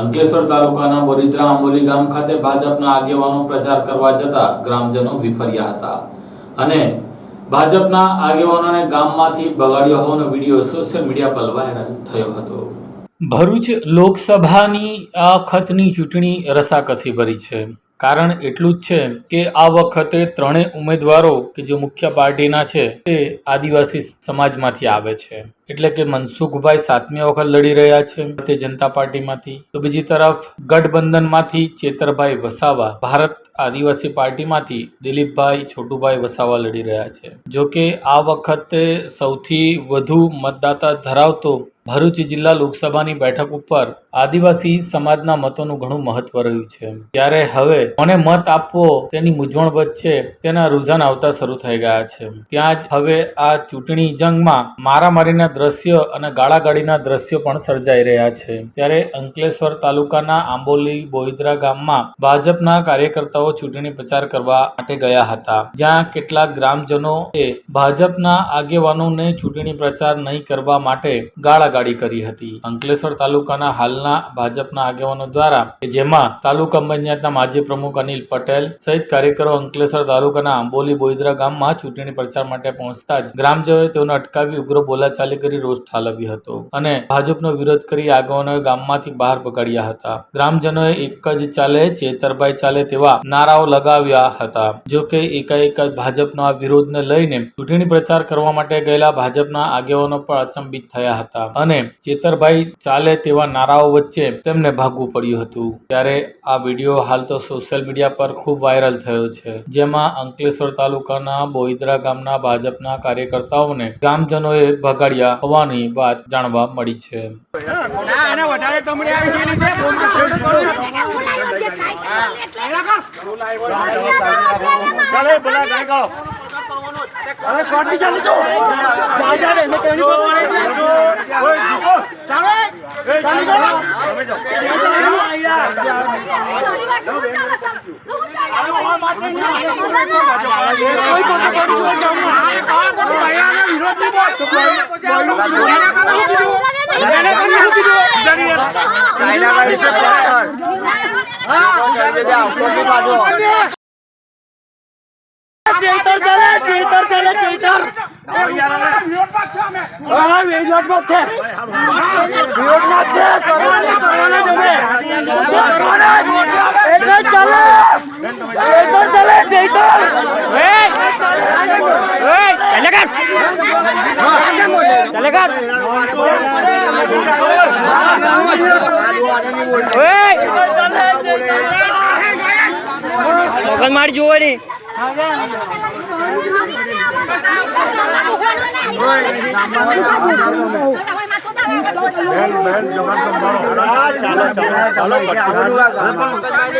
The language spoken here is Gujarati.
અંકલેશ્વર તાલુકાના બોરીદ્રા આંબોલી ગામ ખાતે ભાજપના આગેવાનો પ્રચાર કરવા જતા ગ્રામજનો વિફર્યા હતા. અને ભાજપના આગેવાનોને ગામમાંથી બગાડ્યો હોવાનો વીડિયો સોશિયલ મીડિયા પર વાયરલ થયો હતો. ભરૂચ લોકસભાની આ વખતની ચૂંટણી રસાકસી ભરી છે. કારણ એટલું જ છે કે આ વખતે ત્રણેય ઉમેદવારો કે જે મુખ્ય પાર્ટીના છે તે આદિવાસી સમાજમાંથી આવે છે. એટલે કે મનસુખભાઈ સાતમી વખત લડી રહ્યા છે ભારતીય જનતા પાર્ટીમાંથી. તો બીજી તરફ ગઠબંધનમાંથી ચેતરભાઈ વસાવા ભારત આદિવાસી પાર્ટીમાંથી દિલીપભાઈ છોટુભાઈ વસાવા લડી રહ્યા છે. જો કે આ વખતે સૌથી વધુ મતદાતા ધરાવતો ભરૂચ જિલ્લા લોકસભાની બેઠક ઉપર આદિવાસી સમાજના મતોનું ઘણું મહત્વ રહ્યું છે. ત્યારે હવે કોને મત આપવો તેની મૂંઝવણ વચ્ચે તેના રુઝાન આવતા શરૂ થઈ ગયા છે. ત્યાં જ હવે આ ચૂંટણી જંગમાં મારામારીના દ્રશ્યો અને ગાળાગાળીના દ્રશ્યો પણ સર્જાઈ રહ્યા છે. ત્યારે અંકલેશ્વર તાલુકાના આંબોલી બોઈદરા ગામમાં ભાજપના કાર્યકર્તાઓ ચૂંટણી પ્રચાર કરવા માટે ગયા હતા. જ્યાં કેટલાક ગ્રામજનોએ ભાજપના આગેવાનોને ચૂંટણી પ્રચાર નહીં કરવા માટે ગાળાગાળી કરી હતી. અંકલેશ્વર તાલુકાના હાલના ભાજપના આગેવાનો દ્વારા જેમાં તાલુકા પંચાયતના માજી પ્રમુખ અનિલ પટેલ સહિત કાર્યકરો અંકલેશ્વર તાલુકાના આંબોલી બોઈદરા ગામમાં ચૂંટણી પ્રચાર માટે પહોંચતા જ ગ્રામજનોએ તેઓને અટકાવી ઉગ્ર બોલાચાલી કરી રોષ ઠાલવ્યો હતો અને ભાજપનો વિરોધ કરી આગેવાનોએ ગામમાંથી બહાર બગાડ્યા હતા. ગ્રામજનોએ એક જ ચાલે ચેતરભાઈ ચાલે તેવા નારાઓ લગાવ્યા હતા. જો કે એકાએક જ ભાજપના વિરોધને લઈને ચૂંટણી પ્રચાર કરવા માટે ગયેલા ભાજપના આગેવાનો પણ અચંબિત થયા હતા અને ચેતરભાઈ ચાલે તેવા નારાઓ વચ્ચે તેમને ભાગવું પડ્યું હતું. ત્યારે આ વીડિયો હાલ તો સોશિયલ મીડિયા પર ખૂબ વાયરલ થયો છે. જેમાં અંકલેશ્વર તાલુકાના બોઈદરા ગામના ભાજપના કાર્યકર્તાઓને ગ્રામજનોએ ભગાડ્યા હોવાની વાત જાણવા મળી છે ચાલે ચેતર ચાલે ચેતર ચાલે ચેતર. વિરોધમાં છે છે કરવાને કરવાને મગજ મારી જોવાની ચાલો ચાલો ચાલો